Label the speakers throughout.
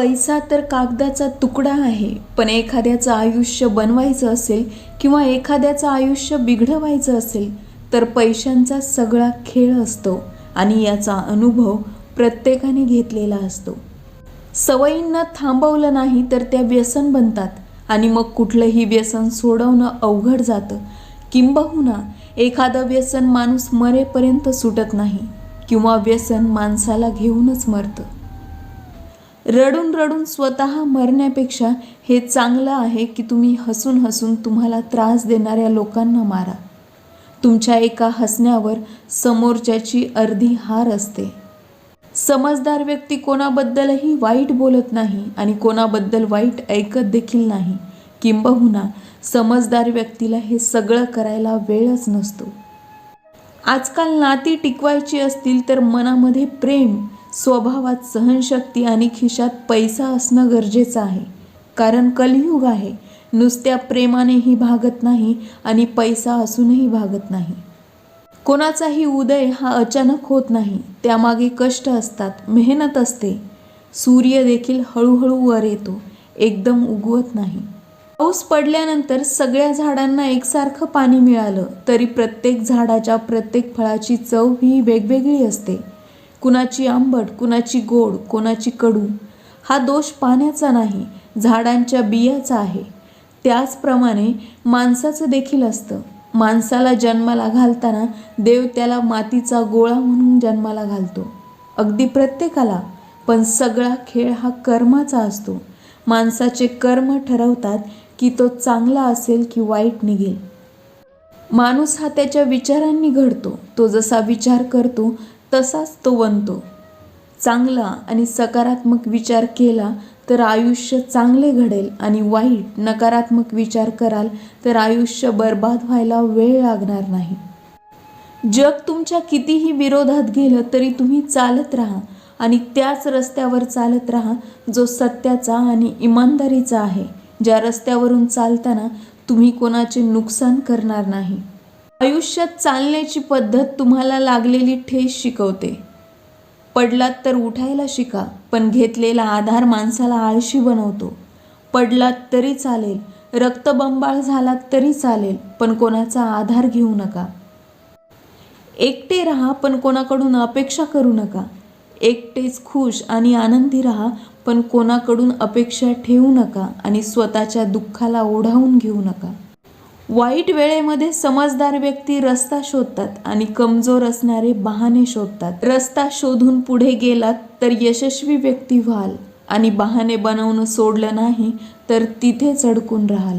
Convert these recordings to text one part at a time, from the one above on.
Speaker 1: पैसा तर कागदाचा तुकडा आहे पण एखाद्याचं आयुष्य बनवायचं असेल किंवा एखाद्याचं आयुष्य बिघडवायचं असेल तर पैशांचा सगळा खेळ असतो आणि याचा अनुभव प्रत्येकाने घेतलेला असतो. सवयींना थांबवलं नाही तर त्या व्यसन बनतात आणि मग कुठलंही व्यसन सोडवणं अवघड जातं. किंबहुना एखादं व्यसन माणूस मरेपर्यंत सुटत नाही किंवा व्यसन माणसाला घेऊनच मरतं. रडून रडून स्वतः मरण्यापेक्षा हे चांगलं आहे की तुम्ही हसून हसून तुम्हाला त्रास देणाऱ्या लोकांना मारा. तुमच्या एका हसण्यावर समोरच्याची अर्धी हार असते. समजदार व्यक्ती कोणाबद्दलही वाईट बोलत नाही आणि कोणाबद्दल वाईट ऐकत देखील नाही. किंबहुना समजदार व्यक्तीला हे सगळं करायला वेळच नसतो. आजकाल नाती टिकवायची असतील तर मनामध्ये प्रेम स्वभावात सहनशक्ती आणि खिशात पैसा असणं गरजेचं आहे. कारण कलयुग आहे. नुसत्या प्रेमानेही भागत नाही आणि पैसा असूनही भागत नाही. कोणाचाही उदय हा अचानक होत नाही. त्यामागे कष्ट असतात मेहनत असते. सूर्य देखील हळूहळू वर येतो. एकदम उगवत नाही. पाऊस पडल्यानंतर सगळ्या झाडांना एकसारखं पाणी मिळालं तरी प्रत्येक झाडाच्या प्रत्येक फळाची चव ही वेगवेगळी असते. कुणाची आंबट कुणाची गोड कोणाची कडू. हा दोष पाण्याचा नाही झाडांच्या बियाचा आहे. त्याचप्रमाणे माणसाचं देखील असतं. माणसाला जन्माला घालताना देव त्याला मातीचा गोळा म्हणून जन्माला घालतो. अगदी प्रत्येकाला पण सगळा खेळ हा कर्माचा असतो. माणसाचे कर्म ठरवतात की तो चांगला असेल की वाईट निघेल. माणूस हा त्याच्या विचारांनी घडतो. तो जसा विचार करतो तसाच तो बनतो चांगला आणि सकारात्मक विचार केला तर आयुष्य चांगले घडेल आणि वाईट नकारात्मक विचार कराल तर आयुष्य बर्बाद व्हायला वेळ लागणार नाही. जग तुमच्या कितीही विरोधात गेलं तरी तुम्ही चालत राहा आणि त्याच रस्त्यावर चालत राहा जो सत्याचा आणि इमानदारीचा आहे. ज्या रस्त्यावरून चालताना तुम्ही कोणाचे नुकसान करणार नाही. आयुष्यात चालण्याची पद्धत तुम्हाला लागलेली ठेस शिकवते. पडलात तर उठायला शिका पण घेतलेला आधार माणसाला आळशी बनवतो. पडलात तरी चालेल रक्तबंबाळ झालात तरी चालेल पण कोणाचा आधार घेऊ नका. एकटे राहा पण कोणाकडून अपेक्षा करू नका. एकटेच खुश आणि आनंदी राहा पण कोणाकडून अपेक्षा ठेवू नका आणि स्वतःच्या दुःखाला ओढावून घेऊ नका. वाईट वेळेमध्ये समजदार व्यक्ती रस्ता शोधतात आणि कमजोर असणारे बहाणे शोधतात. रस्ता शोधून पुढे गेलात तर यशस्वी व्यक्ती व्हाल आणि बहाणे बनवणं सोडलं नाही तर तिथेच अडकून राहाल.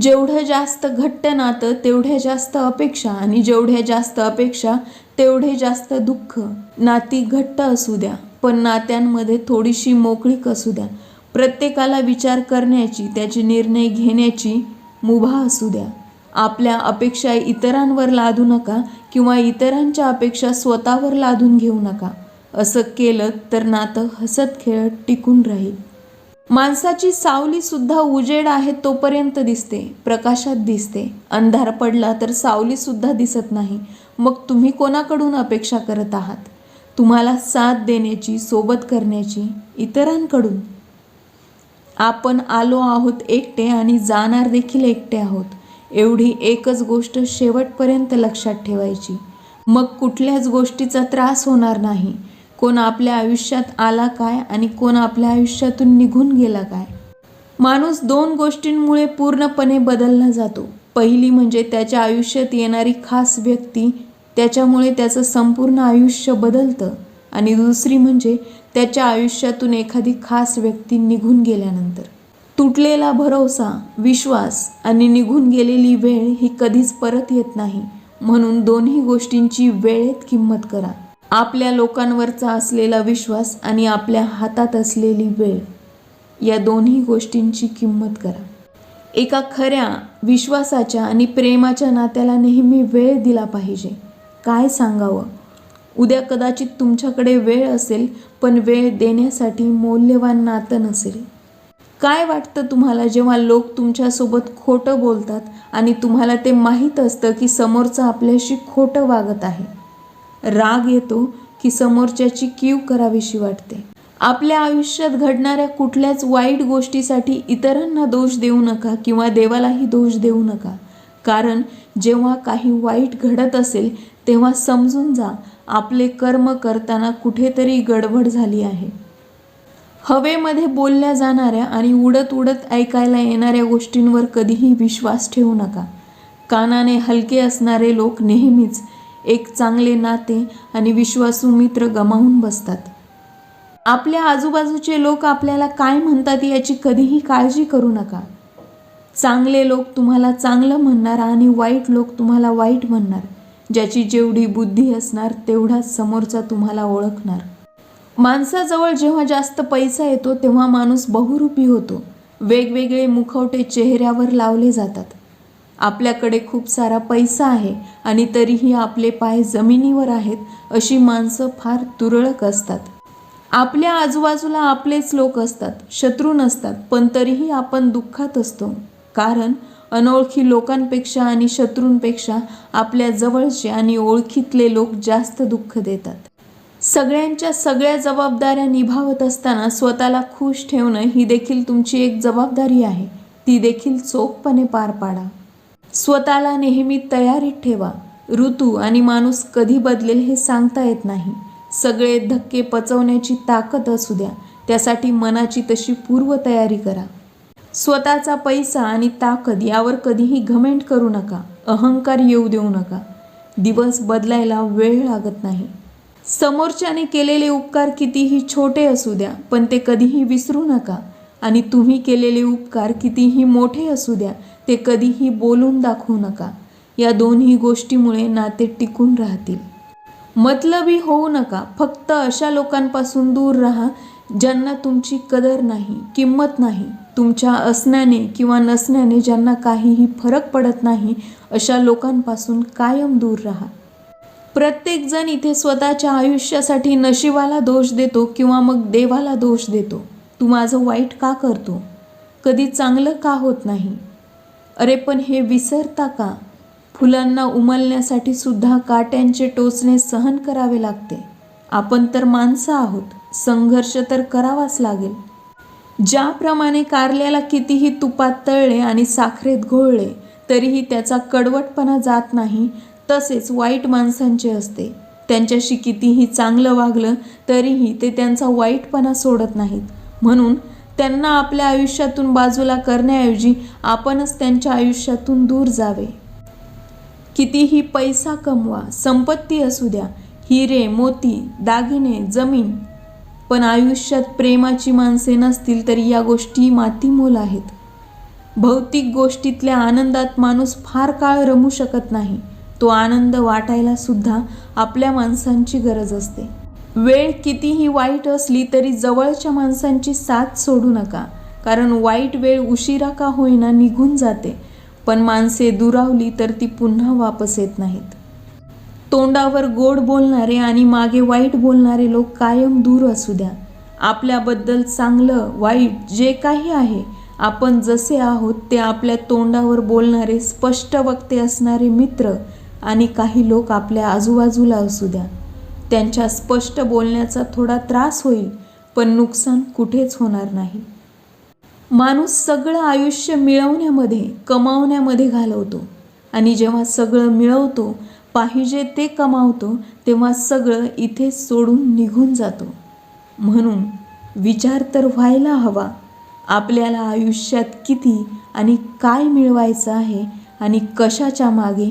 Speaker 1: जेवढं जास्त घट्ट नातं तेवढ्या जास्त अपेक्षा आणि जेवढ्या जास्त अपेक्षा तेवढे जास्त दुःख. नाती घट्ट असू द्या पण नात्यांमध्ये थोडीशी मोकळीक असू द्या. प्रत्येकाला विचार करण्याची त्याचे निर्णय घेण्याची मुभा असू द्या. आपल्या अपेक्षा इतरांवर लादू नका किंवा इतरांच्या अपेक्षा स्वतःवर लादून घेऊ नका. असं केलं तर नातं हसत खेळत टिकून राहील. माणसाची सावलीसुद्धा उजेड आहे तोपर्यंत दिसते प्रकाशात दिसते. अंधार पडला तर सावलीसुद्धा दिसत नाही. मग तुम्ही कोणाकडून अपेक्षा करत आहात? तुम्हाला साथ देण्याची सोबत करण्याची इतरांकडून? आपण आलो आहोत एकटे आणि जाणार देखील एकटे आहोत. एवढी एकच गोष्ट शेवटपर्यंत लक्षात ठेवायची. मग कुठल्याच गोष्टीचा त्रास होणार नाही. कोण आपल्या आयुष्यात आला काय आणि कोण आपल्या आयुष्यातून निघून गेला काय? माणूस दोन गोष्टींमुळे पूर्णपणे बदलला जातो. पहिली म्हणजे त्याच्या आयुष्यात येणारी खास व्यक्ती त्याच्यामुळे त्याचं संपूर्ण आयुष्य बदलतं. आणि दुसरी म्हणजे त्याच्या आयुष्यातून एखादी खास व्यक्ती निघून गेल्यानंतर. तुटलेला भरोसा विश्वास आणि निघून गेलेली वेळ ही कधीच परत येत नाही. म्हणून दोन्ही गोष्टींची वेळेत किंमत करा. आपल्या लोकांवरचा असलेला विश्वास आणि आपल्या हातात असलेली वेळ या दोन्ही गोष्टींची किंमत करा. एका खऱ्या विश्वासाच्या आणि प्रेमाच्या नात्याला नेहमी वेळ दिला पाहिजे. काय सांगावं? उद्या कदाचित तुमच्याकडे वेळ असेल पण वेळ देण्यासाठी मौल्यवान नातं नसेल. काय वाटतं तुम्हाला जेव्हा लोक तुमच्यासोबत खोटं बोलतात आणि तुम्हाला ते माहीत असतं की समोरचा आपल्याशी खोटं वागत आहे? राग येतो की समोरच्याची कीव करावीशी वाटते. आपल्या आयुष्यात घडणाऱ्या कुठल्याच वाईट गोष्टीसाठी इतरांना दोष देऊ नका किंवा देवालाही दोष देऊ नका. कारण जेव्हा काही वाईट घडत असेल तेव्हा समजून जा आपले कर्म करताना कुठेतरी गडबड झाली आहे. हवेमध्ये बोलल्या जाणाऱ्या आणि उडत उडत ऐकायला येणाऱ्या गोष्टींवर कधीही विश्वास ठेवू नका. कानाने हलके असणारे लोक नेहमीच एक चांगले नाते आणि विश्वासू मित्र गमावून बसतात. आपल्या आजूबाजूचे लोक आपल्याला काय म्हणतात याची कधीही काळजी करू नका. चांगले लोक तुम्हाला चांगलं म्हणणार आणि वाईट लोक तुम्हाला वाईट म्हणणार. ज्याची जेवढी बुद्धी असणार तेवढाच समोरचा तुम्हाला ओळखणार. माणसाजवळ जेव्हा जास्त पैसा येतो तेव्हा माणूस बहुरूपी होतो. वेगवेगळे मुखवटे चेहऱ्यावर लावले जातात. आपल्याकडे खूप सारा पैसा आहे आणि तरीही आपले पाय जमिनीवर आहेत अशी माणसं फार तुरळक असतात. आपल्या आजूबाजूला आपलेच लोक असतात शत्रू नसतात पण तरीही आपण दुःखात असतो. कारण अनोळखी लोकांपेक्षा आणि शत्रूंपेक्षा आपल्या जवळचे आणि ओळखीतले लोक जास्त दुःख देतात. सगळ्यांच्या सगळ्या जबाबदाऱ्या निभावत असताना स्वतःला खुश ठेवणं ही देखील तुमची एक जबाबदारी आहे. ती देखील चोखपणे पार पाडा. स्वतःला नेहमी तयारीत ठेवा. ऋतू आणि माणूस कधी बदलेल हे सांगता येत नाही. सगळे धक्के पचवण्याची ताकद असू द्या. त्यासाठी मनाची तशी पूर्वतयारी करा. स्वतःचा पैसा आणि ताकद यावर कधीही घमेंट करू नका. अहंकार येऊ देऊ नका. दिवस बदलायला वेळ लागत नाही. समोरच्याने केलेले उपकार कितीही छोटे असू द्या पण ते कधीही विसरू नका. आणि तुम्ही केलेले उपकार कितीही मोठे असू द्या ते कधीही बोलून दाखवू नका. या दोन्ही गोष्टीमुळे नाते टिकून राहतील. मतलबी होऊ नका. फक्त अशा लोकांपासून दूर राहा ज्यांना तुमची कदर नाही किंमत नाही. तुमच्या असण्याने किंवा नसण्याने ज्यांना काहीही फरक पडत नाही अशा लोकांपासून कायम दूर राहा. प्रत्येकजण इथे स्वतःच्या आयुष्यासाठी नशिबाला दोष देतो किंवा मग देवाला दोष देतो. तू माझं वाईट का करतो? कधी चांगलं का होत नाही? अरे पण हे विसरता का? फुलांना उमलण्यासाठी सुद्धा काट्यांचे टोचणे सहन करावे लागते. आपण तर माणसं आहोत. संघर्ष तर करावाच लागेल. ज्याप्रमाणे कारल्याला कितीही तुपात तळले आणि साखरेत घोळले तरीही त्याचा कडवटपणा जात नाही तसेच वाईट माणसांचे असते. त्यांच्याशी कितीही चांगलं वागलं तरीही ते त्यांचा वाईटपणा सोडत नाहीत. म्हणून त्यांना आपल्या आयुष्यातून बाजूला करण्याऐवजी आपणच त्यांच्या आयुष्यातून दूर जावे. कितीही पैसा कमवा संपत्ती असू द्या हिरे मोती दागिने जमीन पण आयुष्यात प्रेमाची माणसे नसतील तरी या गोष्टी मातीमोल आहेत. भौतिक गोष्टीतल्या आनंदात माणूस फार काळ रमू शकत नाही. तो आनंद वाटायला सुद्धा आपल्या माणसांची गरज असते. वेळ कितीही वाईट असली तरी जवळच्या माणसांची साथ सोडू नका कारण वाईट वेळ उशिरा का होईना निघून जाते पण माणसे दुरावली तर ती पुन्हा वापस येत नाहीत. तोंडावर गोड बोलणारे आणि मागे वाईट बोलणारे लोक कायम दूर असू द्या. आपल्याबद्दल चांगलं वाईट जे काही आहे आपण जसे आहोत ते आपल्या तोंडावर बोलणारे स्पष्ट वक्ते असणारे मित्र आणि काही लोक आपल्या आजूबाजूला असू द्या. त्यांच्या स्पष्ट बोलण्याचा थोडा त्रास होईल पण नुकसान कुठेच होणार नाही. माणूस सगळं आयुष्य मिळवण्यामध्ये कमावण्यामध्ये घालवतो. आणि जेव्हा सगळं मिळवतो पाहिजे ते कमावतो तेव्हा सगळं इथे सोडून निघून जातो. म्हणून विचार तर व्हायला हवा. आपल्याला आयुष्यात किती आणि काय मिळवायचं आहे आणि कशाच्या मागे